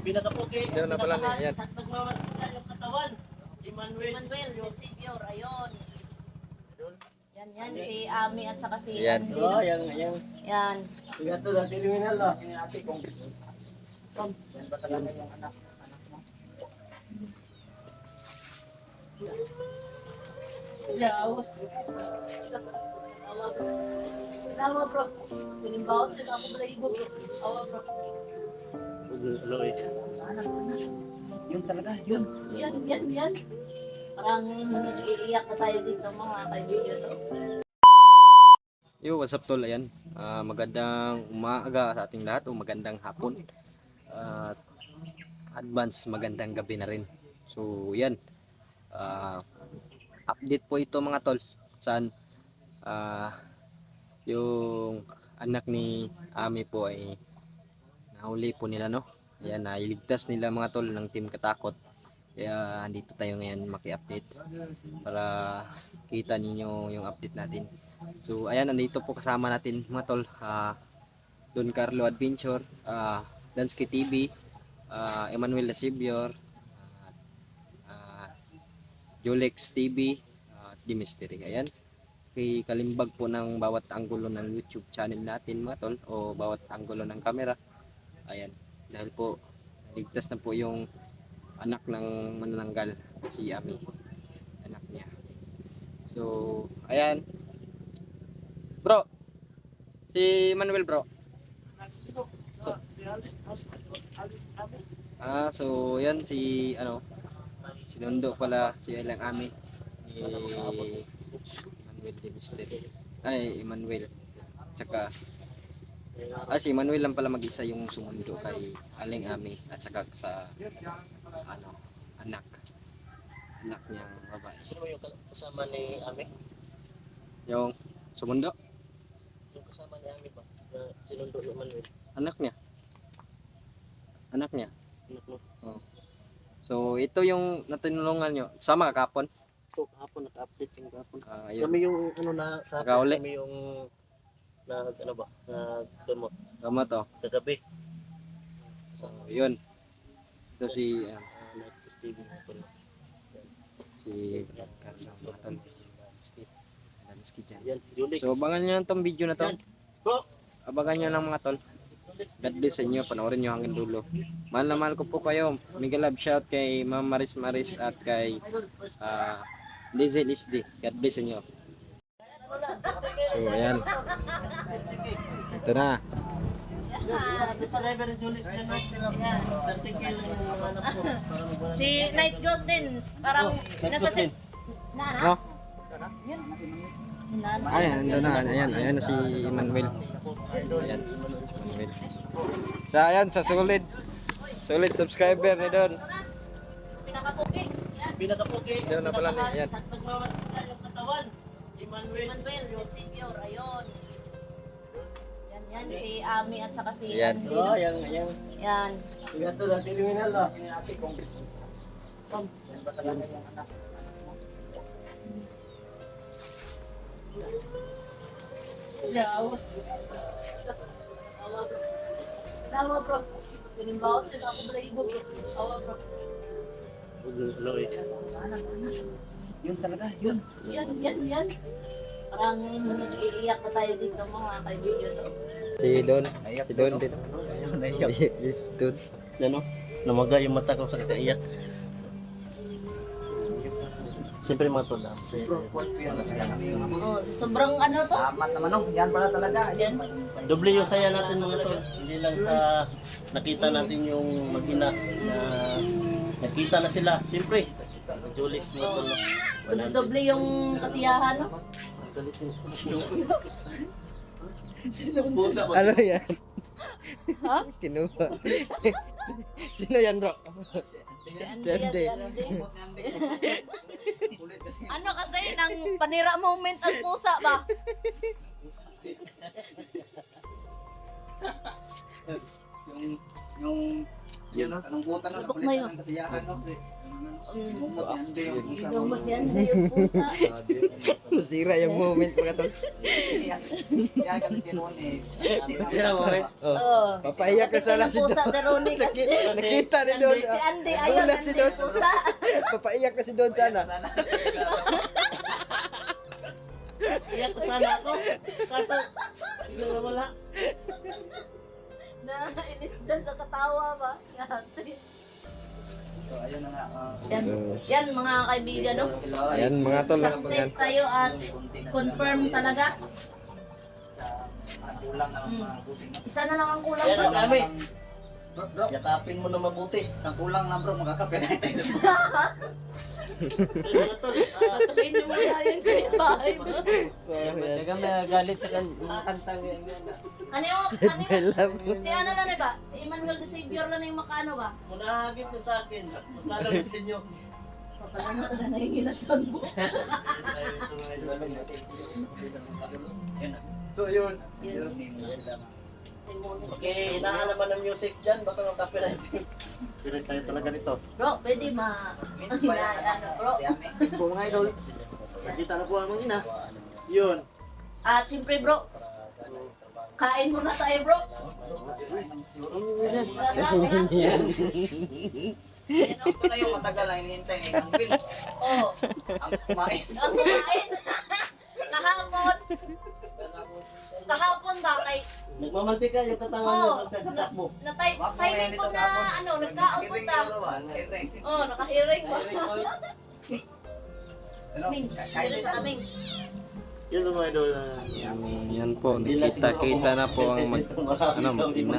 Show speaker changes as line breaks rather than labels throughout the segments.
Pinakapuki.
Diyan na pala niya, yan.
Nagmamatay yung katawan. Emmanuel.
Manuel, the Savior, ayun. Yan, yan, si Ami at saka si
Yan.
Andy.
Oh, yan, yan.
Yan.
Kaya ito, dati criminal ah. Tingnan natin kung... Tom, yan ba talaga yung anak? anak mo? Yeah, awas.
Tama bro. Pinimbaot na ako bro. Awa bro.
Ano eh? Yun talaga, yun.
Yan, yan, yan. Parang iiyak na tayo dito mga kaibigan.
Yo, what's up tol? Ayan. Ah, magandang umaga sa ating lahat o magandang hapon. At advance magandang gabi na rin. So, yan. Ah, update po ito mga tol. Saan ah, yung anak ni Ami po ay nahuli po nila no. Ayan, nailigtas nila mga tol ng team katakot. Kaya andito tayo ngayon maki-update para kita ninyo yung update natin. So ayan nandito po kasama natin mga tol ah Don Carlo Adventure, ah Dansky TV, ah Emmanuel Lasibior, at ah, Jolex TV, at The Mystery. Ayan. Kay kalimbag po ng bawat anggulo ng YouTube channel natin mga tol o bawat anggulo ng camera. Ayan. Dahil po ligtas na po yung anak ng manananggal si Ami. Anak niya. So, ayan. Bro, si Manuel bro. Ah, so yan si ano, sinundo pala si Elang Ami ni Manuel de Mister. Ay, Emmanuel. Tsaka Ah, si Manuel lang pala mag-isa yung sumundo kay Aling Ami at saka sa ano, anak. Anak niyang babae.
Sino yung kasama ni Ami?
Yung sumundo,
Yung kasama ni Ami ba? Na sinundo ni Manuel.
anak niya. Anak niya.
Anak mo.
So, ito yung natinulungan nyo. Sama ka kapon.
So, kahapon naka-update yung kahapon.
Ah.
Kami yung ano na sa kami yung na ano ba? Na gamot
Tama to.
kagabi.
So, yun. Ito si, ah,
Uh, Stevie hapon.
si Carlo Matan. Dansky dyan.
Yan, Julix.
So, abangan nyo itong video na to.
Bro,
Abangan nyo lang mga tol. God bless sa inyo. Panoorin nyo hanggang dulo. Mahal na mahal ko po kayo. Mega love shout kay Ma'am Maris Maris at kay ah Lizel Isdi. God bless sa inyo. So, ayan. Ito na.
subscriber ni Julix yan. Yan, 30k lang yung mga anak ko. Para magwala.
Si Night Ghost din. Parang nasa. Nana?
No? Ay, ando na. Ayan, ayan na si Emmanuel. Ayan. Emmanuel. Sa ayan, sa solid. Solid subscriber ni Don.
Pinakapuki.
Pinakapuki.
Diyan na pala niya, yan.
Emmanuel.
Manuel, the Savior, ayun. Yan, yan, si Ami at saka si
Yan.
Andy.
Oh, yan, yan.
Yan.
Kaya ito, dati criminal ah. Natin kung Tom, yan ba talaga yung anak?
bro. Tama bro. Pinimbaot na ako ibo. Awa bro.
Ano eh? Yun talaga, yun.
Yan, yan, yan. Parang iiyak na tayo dito mga kaibigan.
Si Don. Si Don din.
Naiyak.
Yes, Don.
Ano? Namaga yung mata ko sa kakaiyak. Siyempre mga tol, ah.
Oh, sobrang ano to?
Amat naman oh, yan pala talaga.
Yan.
Doble yung saya natin mga tol. Hindi lang sa nakita natin yung mag-ina na nakita na sila. Siyempre, Julix mga tol.
Doble yung kasiyahan, no?
Ba?
Ano yan?
Ha?
Kinuha. Sino yan, bro?
Si Andy. Ano kasi, nang panira moment ang pusa ba?
Yung, yung, yun anong buta na,
na yun.
ng kasiyahan no. Pusa.
Lumot yan na yung pusa.
Nasira yung moment mga tol.
Yan yan kasi si Ronnie.
Sira mo, eh.
Oo.
Papaiyak ka sana si
pusa
Don.
si Ronnie kasi.
Nakita ni Don.
Si Andy, ayaw
Nagulat si Don.
pusa.
Papaiyak ka si Don sana.
Iyak ko sana ako. Kaso, hindi na wala.
Na ilis doon sa katawa ba? Yate.
So, ayun na nga. ah,
Yan, yan mga kaibigan, no?
Ayan mga tol. Ayan.
Success tayo at confirm talaga.
sa kulang na mga busing na.
Isa na lang ang kulang
Yan
bro.
ang kami.
Bro, bro,
Yakapin mo na mabuti.
isang kulang lang bro, magkakape na tayo.
Patuloy niyo muna yun kaya bahay mo.
Teka, may galit sa kan mga.
Ano yung, yung, si ano lang ba? Si Emmanuel de Savior lang yung makano ba?
Munahagip na sa akin. Mas lalo na sa inyo.
Papalang ka na nangingilasan mo.
So yun.
Yun.
Okay, inaalaman ng music dyan. Baka ng copyright. Copyright tayo talaga nito.
Bro, pwede ma... Ang ano, bro.
Facebook mga idol. Nakita na po ang mga ina.
Yun.
At siyempre bro, kain muna tayo bro.
Yan.
Ito na yung matagal na hinihintay ni Mang Phil.
Oh,
Ang kumain.
ang kumain. Kahapon.
Nagmamantika yung katangan
Oh,
niya sa pagkatakbo.
na tay timing ko na ano, nagkaon po ta. Oh, nakahiring ba? Mings, sila sa aming.
Yun ang mga idol.
Yan po. Nakita-kita na po ang mag, ano, mag-team na.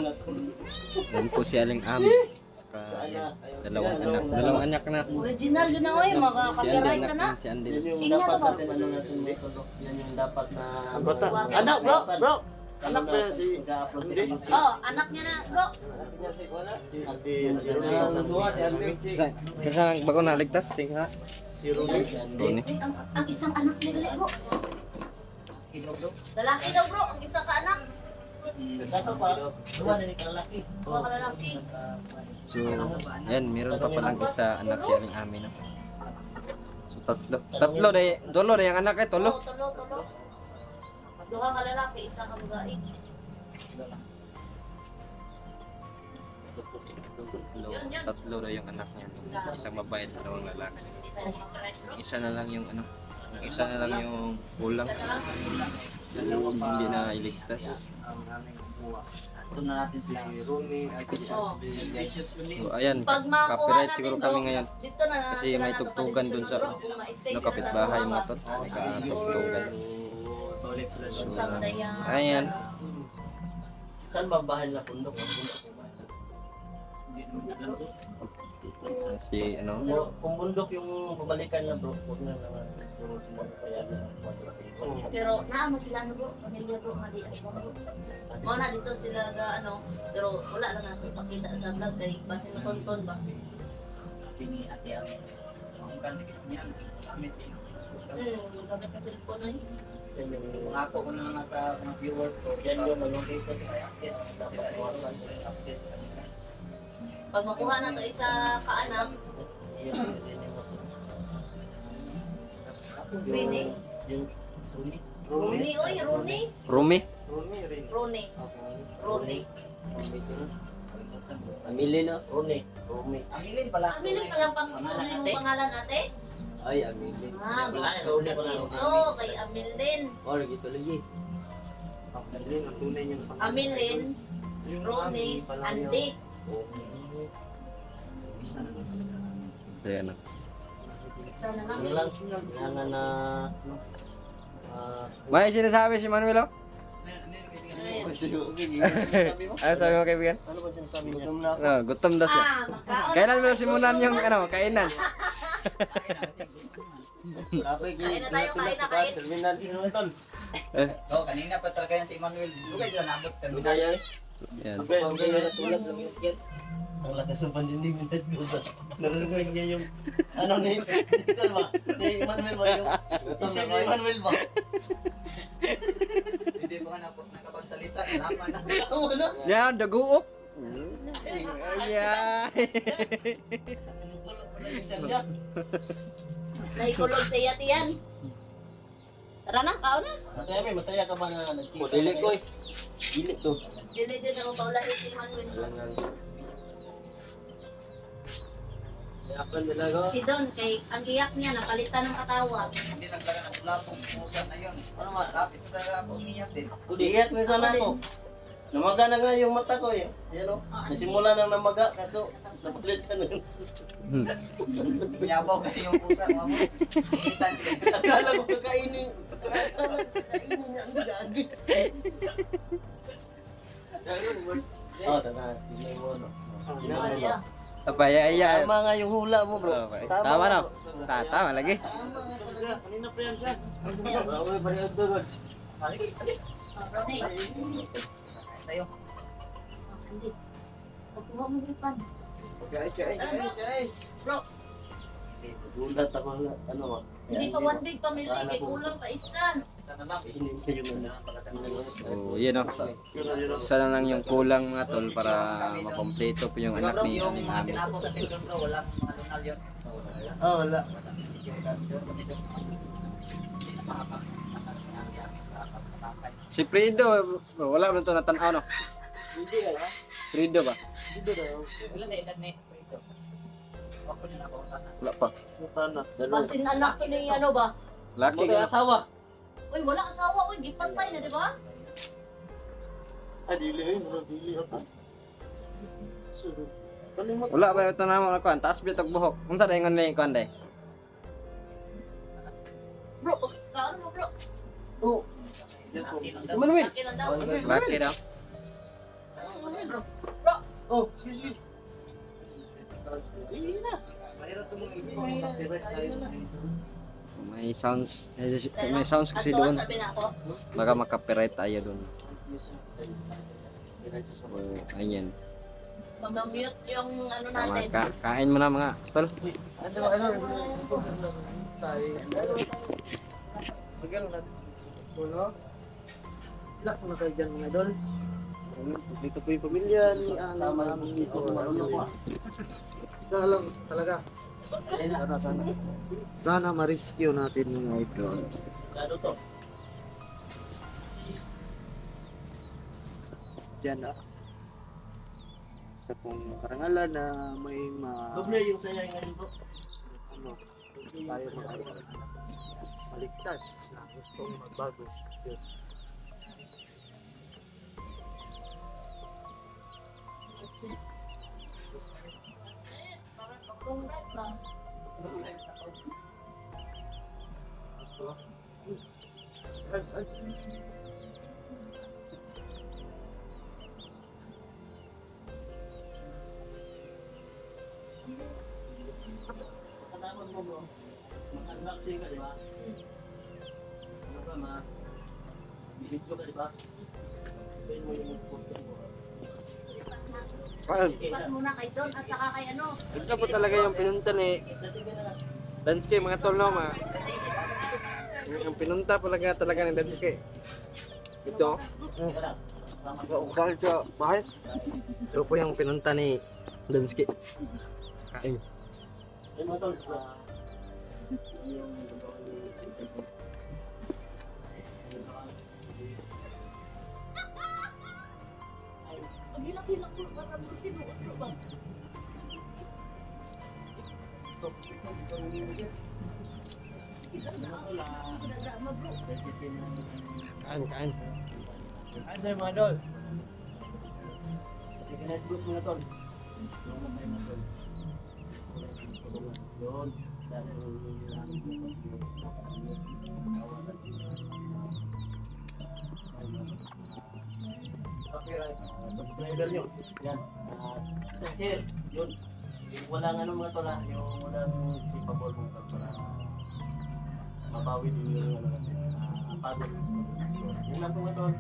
Yan po si Aling Ami. Saka yan, dalawang anak. Dalawang anak na.
Original yun na oy,
Si Andy
makaka-copyright ka na.
si Andy.
Yan yung
Tingnan
dapat
mo
natin ano natin may tunog. Yan yung dapat na...
Bata.
Anak bro, bro.
Anak ba yan si
Andy?
Oh, anak niya na, bro.
Andy, yan si Ronnie.
Kasi kasi bago naligtas, si ha?
Si.
Ay, ang, ang isang anak ni Gali, bro. Lalaki daw, bro. Ang isang ka-anak.
Sa ito pa, duwa na kalaki.
Mga kalalaki.
So, yan, meron pa palang isa anak si Aling Ami na. So, tatlo. Tatlo na Dolo na yung anak eh,
Tulo.
tolo.
Oh, tulo, tulo. Duha ka lalaki, isa ka babae. Yun, yun.
Tatlo na yung anak niya. Isang babae dalawang lalaki. Isa na lang yung ano, isa na lang yung kulang.
Lang.
Hindi na iligtas.
Ang aming buwa. Ito na natin sila.
Oh.
So, ayan, copyright siguro kami ngayon.
Dito na
Kasi may tugtugan dun sa- Ano, kapitbahay mga tot. May katugtugan.
Sa Madaya.
Ayan.
Saan ba bahay na pundok?
Si ano,
Kung- Kung bundok yung babalikan na bro, huwag na naman. Siguro kaya na.
Pero naamo sila ano bro, pamilya bro, nga di aswa bro. Mo na dito sila ga ano, pero wala na natin ipakita sa vlog kay base matonton ba. Hmm, gamit na cellphone ay.
Yan yung
ako ko na lang sa mga viewers ko.
Yan yung ano.
dito sa update. Dapat iwasan ko yung update sa kanila.
Pag makuha na to isa kaanak,
Rumi.
Runi, oy, Runi.
Rumi.
Runi. Runi.
Amili no?
Rumi. Rumi.
Amilin pala.
Amilin pa lang pang pangalan ate?
Ay, amili.
Ah,
Wala, Runi ko lang.
ito, kay Amilin.
Oh, lagi.
Amilin, Roni, Andy.
Ayan na.
Sana nga.
Ano lang, kailangan na ah,
May sinasabi si Manuel oh?
Ayun.
Ano sabi mo kaibigan?
ano ba sinasabi niya?
No, gutom daw siya.
Ah.
Kailan mo simulan yung ano, kainan?
Kain na tayo, kain na kain.
Terminal din naman tol.
Oo, kanina pa talaga yan si Emmanuel. Dugay sila nabot. Terminal.
yan.
Yan.
Ang lakas ng pandinig ko sa narinig niya yung ano ni Ito ba? Ni Manuel ba yung isip ni Manuel ba?
Hindi pa nga nakapagsalita. Nalaman na.
Yan, daguok. Ayan.
Naikulog sa iya tiyan. Tara na, kao na.
May masaya ka ba na nagkita?
Dili ko eh. Dili to.
Dili dyan ako paulahin si Manuel. Si Don, kay ang giyak niya, napalitan ng katawa.
Hindi lang talaga nagulapong pusa na yun.
Ano nga?
Lapit talaga ako umiyak din.
Iyak minsan ako. Namaga na nga yung mata ko eh. Yan o.
Ah,
Nasimula nang namaga kaso napalit ka na.
Yabaw kasi yung pusa. Mamo.
Akala ko kakainin. Akala ko kakainin niya ang gagi. Oh, tama. Tingnan mo no. Tingnan mo, no?
Abaya, iya.
Tama nga yung hula mo bro.
Okay. Tama na. Ta- Tama lagi.
Tama. Kanina pa yan siya.
Yung paniod doon.
Ah, Ah, Hindi. Pagkuha mo yung pan.
Okay, okay, okay, okay.
Bro,
Gulat ako na ano ah.
hindi pa one big family, kay kulang pa isa.
Isa na lang.
Hindi ko yung.
So, yun o. Isa na lang yung kulang mga tol para makompleto po yung anak
bro,
ni aning amin.
tinapos sa
Si Frido, wala man to natanaw no.
Hindi ah.
Frido ba?
Hindi daw.
Ilan na edad ni? Ako na nabawasan na.
Wala pa.
Tana.
Basin anak to ni ano ba?
Laki ka.
asawa.
Uy, wala asawa, uy, gipantay na, di ba?
Ah, dili. Mura dili ako. Kalimot.
Wala ba yung tanaw na kuan? Taas bitog buhok. Unsa day ngon ni kuan day?
Bro, kaano mo, bro?
Oh. Manuel.
Laki lang daw.
Daw.
Oh, sige sige.
May sounds, eh, may sounds kasi doon. Baka makapiright tayo doon. So, ayan.
Mamamute yung ano
Tama,
natin.
ka kain mo na mga tol.
Ano ano? Tayo. Magal na. Puno. Relax mo kayo dyan mga idol. Dito po yung pamilya ni Ana. Sama namin dito. Isa lang talaga. Sana, sana. Sana ma-rescue natin mga idol. Ano to?
dyan na sa pong karangalan na may ma
Doble yung saya ngayon bro.
ano tayo mga maligtas na gustong magbago yun.
Katakot mo bro. Mag-unboxing ka, di ba? Ano ba ma? Video ka, di ba? Sabihin mo yung mag-content mo.
Ipat muna kay Don at saka kay ano.
ito po talaga yung pinunta ni Dansky mga tol no mga. Yung pinunta talaga talaga ni Dansky. Ito. Ukal siya. Bakit? Ito po yung pinunta ni Dansky. Kain.
Ayun mo tol.
Ang hilak-hilak mo
Kain, kain.
Ano yung mga dol?
Ikinahit gusto na tol. Yun. Copyright. Subscriber nyo. Yan. Ah, Sa share. Yun. Yung walang ano mga tol ah. Yung walang sipable tol para mabawi din yung ano natin. Ah, pagod. Yun lang mga tol.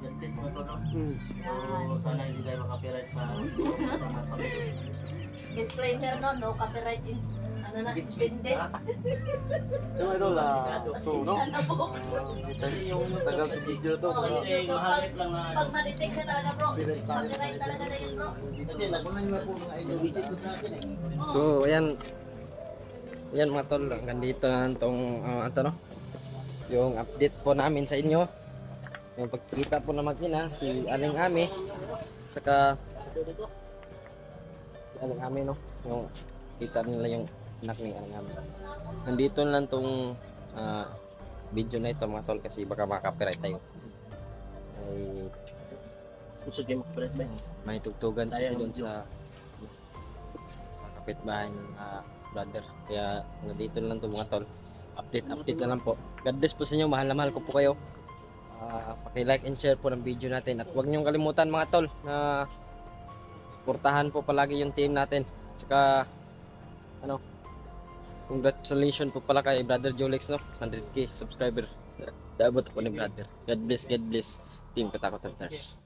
Yan mga tol. no? So, sana hindi tayo makapiright sa mga pamilya.
Disclaimer no, no copyright in ano na, intended.
Yung idol ah, so no
Pasensya na po.
Yung
tagal sa video to
Oo, yung
lang na ano.
Pag ma-detect na talaga bro, copyright talaga na yun bro.
Kasi nakunan nyo po mga idol. Visit ko sa akin eh.
So, ayan, yan mga tol, hanggang dito na lang tong ah, ano, no? yung update po namin sa inyo. Yung pagkita po na makina, si Aling Ami, saka si Aling Ami, no? Yung kita nila yung anak ni Aling Ami. Nandito na lang tong ah, video na ito mga tol kasi baka makaka-copyright tayo. Ay,
Gusto kayo makapalit ba?
may tugtugan
Tayo,
doon sa sa kapitbahay ng ah, brother. Kaya nandito na lang to mga tol. Update, update na lang po. God bless po sa inyo. Mahal na mahal ko po kayo. Ah, paki-like and share po ng video natin. At huwag niyong kalimutan mga tol na suportahan po palagi yung team natin. Tsaka ano, congratulations po pala kay Brother Jolex no. 100k subscriber. Daabot po ni brother. God bless, God bless. Team Katakot Hunters.